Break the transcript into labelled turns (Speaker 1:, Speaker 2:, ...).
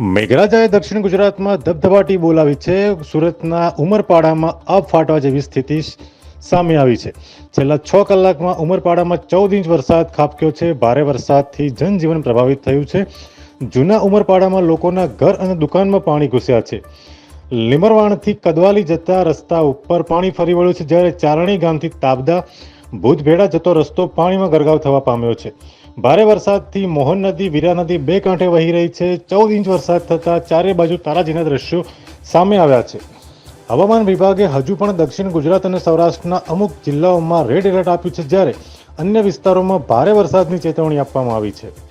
Speaker 1: મેઘરાજાએ દક્ષિણ ગુજરાતમાં ધબધબાટી બોલાવી છે. સુરતના ઉમરપાડામાં અબ ફાટવા જેવી સ્થિતિ સામે આવી છે. છેલ્લા છ કલાકમાં ઉમરપાડામાં ચૌદ ઇંચ વરસાદ ખાબક્યો છે. ભારે વરસાદથી જનજીવન પ્રભાવિત થયું છે. જૂના ઉમરપાડામાં લોકોના ઘર અને દુકાનમાં પાણી ઘૂસ્યા છે. લીમરવાણથી કદવાલી જતા રસ્તા ઉપર પાણી ફરી વળ્યું છે, જ્યારે ચારણી ગામથી તાબદા ભૂતભેડા જતો રસ્તો પાણીમાં ગરગાવ થવા પામ્યો છે. ભારે વરસાદથી મોહન નદી, વીરા નદી બે કાંઠે વહી રહી છે. ચૌદ ઇંચ વરસાદ થતાં ચારે બાજુ તારાજીના દ્રશ્યો સામે આવ્યા છે. હવામાન વિભાગે હજુ પણ દક્ષિણ ગુજરાત અને સૌરાષ્ટ્રના અમુક જિલ્લાઓમાં રેડ એલર્ટ આપ્યું છે જ્યારે અન્ય વિસ્તારોમાં ભારે વરસાદની ચેતવણી આપવામાં આવી છે.